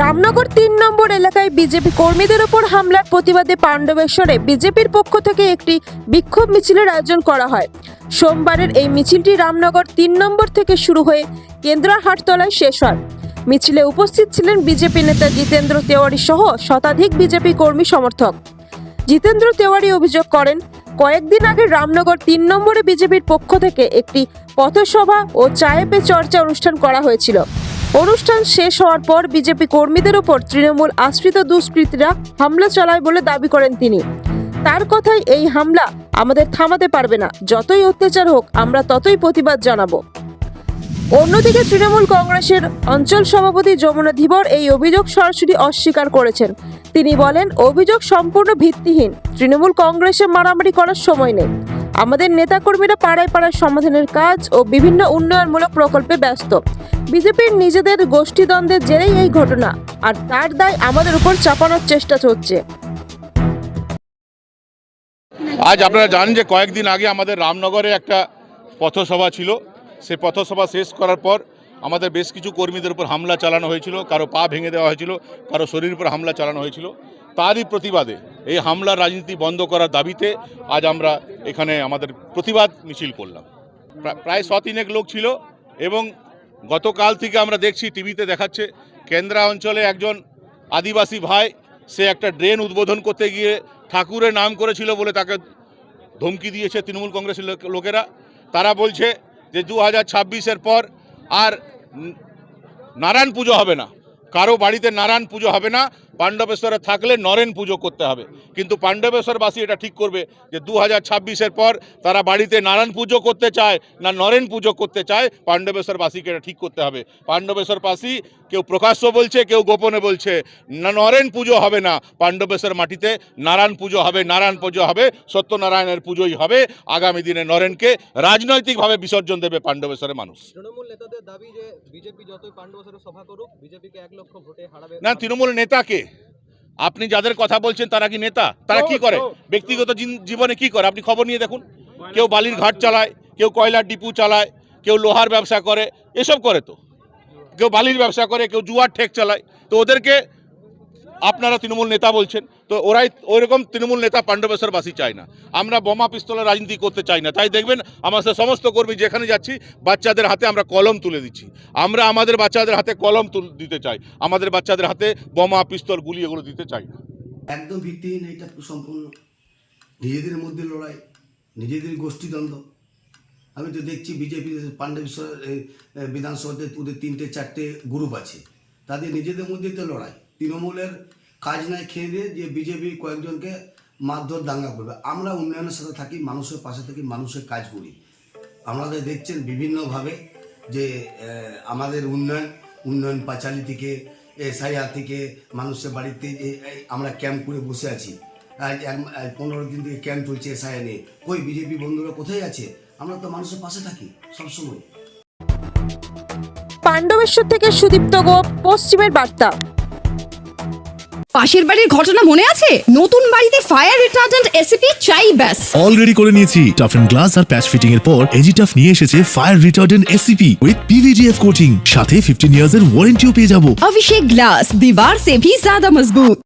রামনগর তিন নম্বর এলাকায় বিজেপি কর্মীদের ওপর হামলার প্রতিবাদে পাণ্ডবেশ্বরে বিজেপির পক্ষ থেকে একটি বিক্ষোভ মিছিলের আয়োজন করা হয়। সোমবারের এই মিছিলটি রামনগর তিন নম্বর থেকে শুরু হয়ে কেন্দ্রা হাটতলায় শেষ হয়। মিছিলে উপস্থিত ছিলেন বিজেপি নেতা জিতেন্দ্র তেওয়ারি সহ শতাধিক বিজেপি কর্মী সমর্থক। জিতেন্দ্র তেওয়ারি অভিযোগ করেন, কয়েকদিন আগে রামনগর তিন নম্বরে বিজেপির পক্ষ থেকে একটি পথসভা ও চায়ে পে চর্চা অনুষ্ঠান করা হয়েছিল। অনুষ্ঠান শেষ হওয়ার পর বিজেপি কর্মীদের ওপর তৃণমূল আশ্রিত দুষ্কৃতীরা হামলা চালায় বলে দাবি করেন তিনি। তার কথাই এই হামলা আমাদের থামাতে পারবে না। যতই অত্যাচার হোক, আমরা ততই প্রতিবাদ জানাব। অন্যদিকে তৃণমূল কংগ্রেসের অঞ্চল সভাপতি যমুনা ধীবর এই অভিযোগ সরাসরি অস্বীকার করেছেন। তিনি বলেন, অভিযোগ সম্পূর্ণ ভিত্তিহীন। তৃণমূল কংগ্রেসে মারামারি করার সময় নেই। আমাদের নেতাকর্মীরা পাড়ায় পাড়ায় সমাধানের কাজ ও বিভিন্ন উন্নয়নমূলক প্রকল্পে ব্যস্ত। বিজেপির নিজেদের গোষ্ঠীদ্বন্দ্বের জেরেই এই ঘটনা, আর তার দায় আমাদের উপর চাপানোর চেষ্টা চলছে। আজ আপনারা জানেন যে কয়েকদিন আগে আমাদের রামনগরে একটা পথসভা ছিল। সে পথসভা শেষ করার পর আমাদের বেশ কিছু কর্মীদের উপর হামলা চালানো হয়েছিল। কারও পা ভেঙে দেওয়া হয়েছিল, কারও শরীর উপর হামলা চালানো হয়েছিল। তারই প্রতিবাদে এই হামলার রাজনীতি বন্ধ করার দাবিতে আজ আমরা এখানে আমাদের প্রতিবাদ মিছিল করলাম। প্রা- প্রায় শতিনেক লোক ছিল এবং গতকাল থেকে আমরা দেখছি, টিভিতে দেখাচ্ছে, কেন্দ্রা অঞ্চলে একজন আদিবাসী ভাই, সে একটা ড্রেন উদ্বোধন করতে গিয়ে ঠাকুরের নাম করেছিল বলে তাকে ধমকি দিয়েছে তৃণমূল কংগ্রেসের লোকেরা। তারা বলছে যে দু হাজার ছাব্বিশের পর আর নারায়ণ পুজো হবে না। কারও বাড়িতে নারায়ণ পুজো হবে না। পাণ্ডবেশ্বরে থাকলে নরেন পুজো করতে হবে। কিন্তু পাণ্ডবেশ্বরবাসী এটা ঠিক করবে যে দু হাজার ছাব্বিশের পর তারা বাড়িতে নারায়ণ পুজো করতে চায় না নরেন পুজো করতে চায় পাণ্ডবেশ্বরবাসীকে এটা ঠিক করতে হবে। পাণ্ডবেশ্বরবাসী কেউ প্রকাশ্য বলছে কেউ গোপনে বলছে না নরেন পুজো হবে না পাণ্ডবেশ্বর মাটিতে নারায়ণ পুজো হবে নারায়ণ পুজো হবে সত্যনারায়ণের পুজোই হবে আগামী দিনে নরেনকে রাজনৈতিকভাবে বিসর্জন দেবে পাণ্ডবেশ্বরের মানুষ। তৃণমূল নেতাদের দাবি যে বিজেপি যতই সভা করুক বিজেপিকে এক লক্ষ ভোটে হারাবে। না তৃণমূল নেতাকে আপনি যাদের কথা বলছেন তারা কি নেতা? তারা কি করে? ব্যক্তিগত জীবনে কি করে? আপনি খবর নিয়ে দেখুন। কেউ বালির ঘাট চালায় কেউ কয়লার ডিপু চালায় কেউ লোহার ব্যবসা করে এসব করে তো। কেউ বালির ব্যবসা করে কেউ জুয়ার ঠেক চালায়। তো ওদেরকে আপনারা তৃণমূল নেতা বলছেন, তো ওরাই ওইরকম তৃণমূল নেতা পাণ্ডবেশ্বরবাসী চায় না। আমরা বোমা পিস্তলের রাজনীতি করতে চাই না। তাই দেখবেন আমাদের সমস্ত কর্মী যেখানে যাচ্ছি, বাচ্চাদের হাতে আমরা কলম তুলে দিচ্ছি। আমরা আমাদের বাচ্চাদের হাতে কলম দিতে চাই। আমাদের বাচ্চাদের হাতে বোমা, পিস্তল, গুলি এগুলো দিতে চাই না। একদম ভিত্তিহীন এটা সম্পূর্ণ নিজেদের মধ্যে লড়াই, নিজেদের গোষ্ঠীদ্বন্দ্ব। আমি তো দেখছি বিজেপি, পাণ্ডবেশ্বর বিধানসভাতে ওদের তিনটে, চারটে গ্রুপ আছে। তাদের নিজেদের মধ্যে তো লড়াই। তৃণমূলের কাজ নাই খেয়ে দিয়ে যে বিজেপি কয়েকজনকে মারধর দাঙ্গা করবে। আমরা উন্নয়নের সাথে থাকি, মানুষের পাশে থাকি, মানুষের কাজ করি। আমাদের দেখছেন বিভিন্নভাবে যে আমাদের উন্নয়ন উন্নয়ন পাঁচালি থেকে, এসআইআর থেকে, মানুষের বাড়িতে আমরা ক্যাম্প করে বসে আছি। আজ পনেরো দিন থেকে ক্যাম্প চলছে এসআইআর নিয়ে। কই বিজেপি বন্ধুরা কোথায় আছে? আমরা তো মানুষের পাশে থাকি সবসময়। পাণ্ডবেশ্বর থেকে সুদীপ্ত গোপ, পশ্চিমের বার্তা। পাশের বাড়ির ঘটনা মনে আছে? নতুন বাড়িতে ফায়ার রিটার্ডেন্ট এসিপি চাই ব্যাস। অলরেডি করে নিয়েছি। টাফ এন্ড গ্লাস আর প্যাচ ফিটিং এর পর এজিটাফ নিয়ে এসেছে fire retardant ACP with PVDF coating সাথে 15 ইয়ার্স এর ওয়ারেন্টিও পেয়ে যাব। অভিষেক গ্লাস দিবার সে ভি জাদা মজবুত।